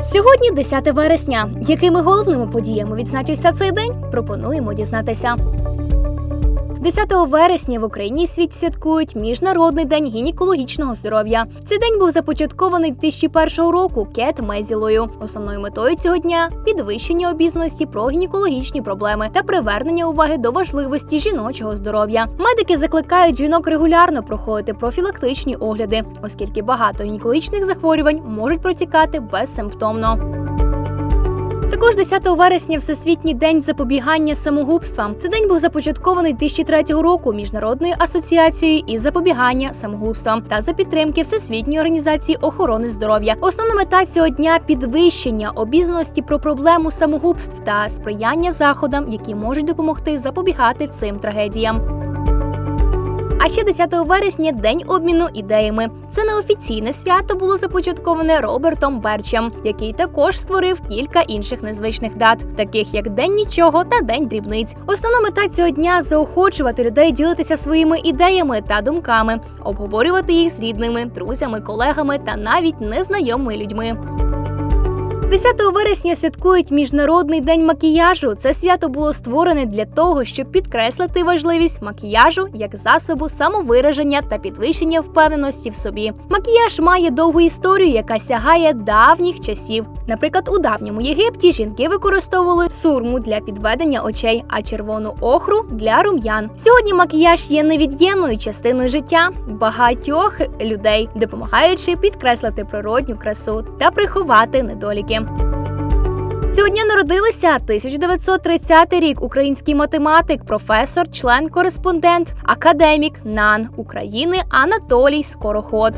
Сьогодні 10 вересня. Якими головними подіями відзначився цей день? Пропонуємо дізнатися. 10 вересня в Україні і світі святкують Міжнародний день гінекологічного здоров'я. Цей день був започаткований 2001 року Кет Мезілою. Основною метою цього дня підвищення обізнаності про гінекологічні проблеми та привернення уваги до важливості жіночого здоров'я. Медики закликають жінок регулярно проходити профілактичні огляди, оскільки багато гінекологічних захворювань можуть протікати безсимптомно. Також 10 вересня Всесвітній день запобігання самогубствам. Цей день був започаткований 2003 року Міжнародною асоціацією із запобігання самогубствам та за підтримки Всесвітньої організації охорони здоров'я. Основна мета цього дня підвищення обізнаності про проблему самогубств та сприяння заходам, які можуть допомогти запобігати цим трагедіям. А ще 10 вересня день обміну ідеями. Це неофіційне свято було започатковане Робертом Берчем, який також створив кілька інших незвичних дат, таких як День нічого та День дрібниць. Основна мета цього дня заохочувати людей ділитися своїми ідеями та думками, обговорювати їх з рідними, друзями, колегами та навіть незнайомими людьми. 10 вересня святкують Міжнародний день макіяжу. Це свято було створене для того, щоб підкреслити важливість макіяжу як засобу самовираження та підвищення впевненості в собі. Макіяж має довгу історію, яка сягає давніх часів. Наприклад, у давньому Єгипті жінки використовували сурму для підведення очей, а червону охру для рум'ян. Сьогодні макіяж є невід'ємною частиною життя багатьох людей, допомагаючи підкреслити природню красу та приховати недоліки. Сьогодні народилися 1930 рік український математик, професор, член-кореспондент, академік НАН України Анатолій Скороход.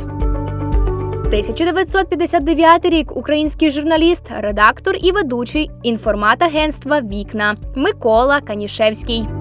1959 рік український журналіст, редактор і ведучий інформатагентства Вікна Микола Канішевський.